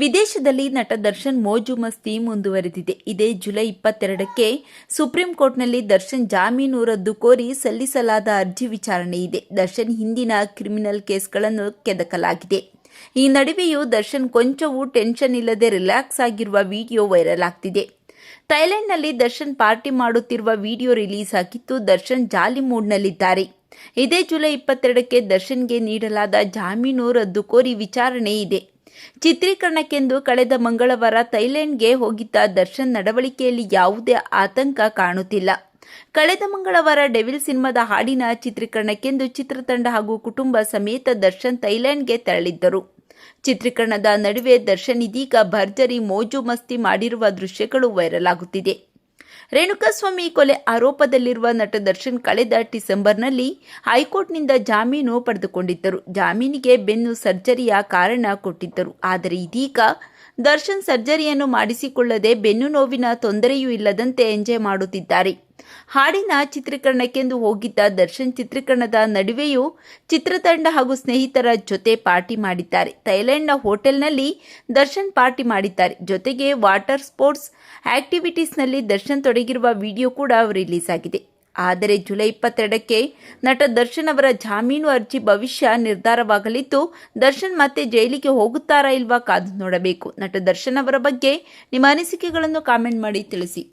ವಿದೇಶದಲ್ಲಿ ನಟ ದರ್ಶನ್ ಮೋಜು ಮಸ್ತಿ ಮುಂದುವರೆದಿದೆ. ಇದೇ ಜುಲೈ ಇಪ್ಪತ್ತೆರಡಕ್ಕೆ ಸುಪ್ರೀಂ ಕೋರ್ಟ್ನಲ್ಲಿ ದರ್ಶನ್ ಜಾಮೀನು ರದ್ದು ಕೋರಿ ಸಲ್ಲಿಸಲಾದ ಅರ್ಜಿ ವಿಚಾರಣೆ ಇದೆ. ದರ್ಶನ್ ಹಿಂದಿನ ಕ್ರಿಮಿನಲ್ ಕೇಸ್ಗಳನ್ನು ಕೆದಕಲಾಗಿದೆ. ಈ ನಡುವೆಯೂ ದರ್ಶನ್ ಕೊಂಚವೂ ಟೆನ್ಷನ್ ಇಲ್ಲದೆ ರಿಲ್ಯಾಕ್ಸ್ ಆಗಿರುವ ವಿಡಿಯೋ ವೈರಲ್ ಆಗ್ತಿದೆ. ಥೈಲ್ಯಾಂಡ್ನಲ್ಲಿ ದರ್ಶನ್ ಪಾರ್ಟಿ ಮಾಡುತ್ತಿರುವ ವಿಡಿಯೋ ರಿಲೀಸ್ ಆಗಿತ್ತು. ದರ್ಶನ್ ಜಾಲಿ ಮೂಡ್ನಲ್ಲಿದ್ದಾರೆ. ಇದೇ ಜುಲೈ ಇಪ್ಪತ್ತೆರಡಕ್ಕೆ ದರ್ಶನ್ಗೆ ನೀಡಲಾದ ಜಾಮೀನು ರದ್ದು ಕೋರಿ ವಿಚಾರಣೆ ಇದೆ. ಚಿತ್ರೀಕರಣಕ್ಕೆಂದು ಕಳೆದ ಮಂಗಳವಾರ ಥೈಲ್ಯಾಂಡ್ಗೆ ಹೋಗಿದ್ದ ದರ್ಶನ್ ನಡವಳಿಕೆಯಲ್ಲಿ ಯಾವುದೇ ಆತಂಕ ಕಾಣುತ್ತಿಲ್ಲ. ಕಳೆದ ಮಂಗಳವಾರ ಡೆವಿಲ್ ಸಿನಿಮಾದ ಹಾಡಿನ ಚಿತ್ರೀಕರಣಕ್ಕೆಂದು ಚಿತ್ರತಂಡ ಹಾಗೂ ಕುಟುಂಬ ಸಮೇತ ದರ್ಶನ್ ಥೈಲ್ಯಾಂಡ್ಗೆ ತೆರಳಿದ್ದರು. ಚಿತ್ರೀಕರಣದ ನಡುವೆ ದರ್ಶನ್ ಇದೀಗ ಭರ್ಜರಿ ಮೋಜು ಮಸ್ತಿ ಮಾಡಿರುವ ದೃಶ್ಯಗಳು ವೈರಲ್ ಆಗುತ್ತಿದೆ. ರೇಣುಕಾಸ್ವಾಮಿ ಕೊಲೆ ಆರೋಪದಲ್ಲಿರುವ ನಟ ದರ್ಶನ್ ಕಳೆದ ಡಿಸೆಂಬರ್ನಲ್ಲಿ ಹೈಕೋರ್ಟ್ನಿಂದ ಜಾಮೀನು ಪಡೆದುಕೊಂಡಿದ್ದರು. ಜಾಮೀನಿಗೆ ಬೆನ್ನು ಸರ್ಜರಿಯ ಕಾರಣ ಕೊಟ್ಟಿದ್ದರು. ಆದರೆ ಇದೀಗ ದರ್ಶನ್ ಸರ್ಜರಿಯನ್ನು ಮಾಡಿಸಿಕೊಳ್ಳದೆ ಬೆನ್ನು ನೋವಿನ ತೊಂದರೆಯೂ ಇಲ್ಲದಂತೆ ಎಂಜಾಯ್ ಮಾಡುತ್ತಿದ್ದಾರೆ. ಹಾಡಿನ ಚಿತ್ರೀಕರಣಕ್ಕೆಂದು ಹೋಗಿದ್ದ ದರ್ಶನ್ ಚಿತ್ರೀಕರಣದ ನಡುವೆಯೂ ಚಿತ್ರತಂಡ ಹಾಗೂ ಸ್ನೇಹಿತರ ಜೊತೆ ಪಾರ್ಟಿ ಮಾಡಿದ್ದಾರೆ. ಥೈಲ್ಯಾಂಡ್ನ ಹೋಟೆಲ್ನಲ್ಲಿ ದರ್ಶನ್ ಪಾರ್ಟಿ ಮಾಡಿದ್ದಾರೆ. ಜೊತೆಗೆ ವಾಟರ್ ಸ್ಪೋರ್ಟ್ಸ್ ಆಕ್ಟಿವಿಟೀಸ್ನಲ್ಲಿ ದರ್ಶನ್ ತೊಡಗಿರುವ ವಿಡಿಯೋ ಕೂಡ ರಿಲೀಸ್ ಆಗಿದೆ ಆದರೆ ಜುಲೈ ಇಪ್ಪತ್ತೆರಡಕ್ಕೆ ನಟ ದರ್ಶನ್ ಅವರ ಜಾಮೀನು ಅರ್ಜಿ ಭವಿಷ್ಯ ನಿರ್ಧಾರವಾಗಲಿದ್ದು, ದರ್ಶನ್ ಮತ್ತೆ ಜೈಲಿಗೆ ಹೋಗುತ್ತಾರಾ ಇಲ್ವಾ ಕಾದು ನೋಡಬೇಕು. ನಟ ದರ್ಶನ್ ಅವರ ಬಗ್ಗೆ ನಿಮ್ಮ ಅನಿಸಿಕೆಗಳನ್ನು ಕಾಮೆಂಟ್ ಮಾಡಿ ತಿಳಿಸಿ.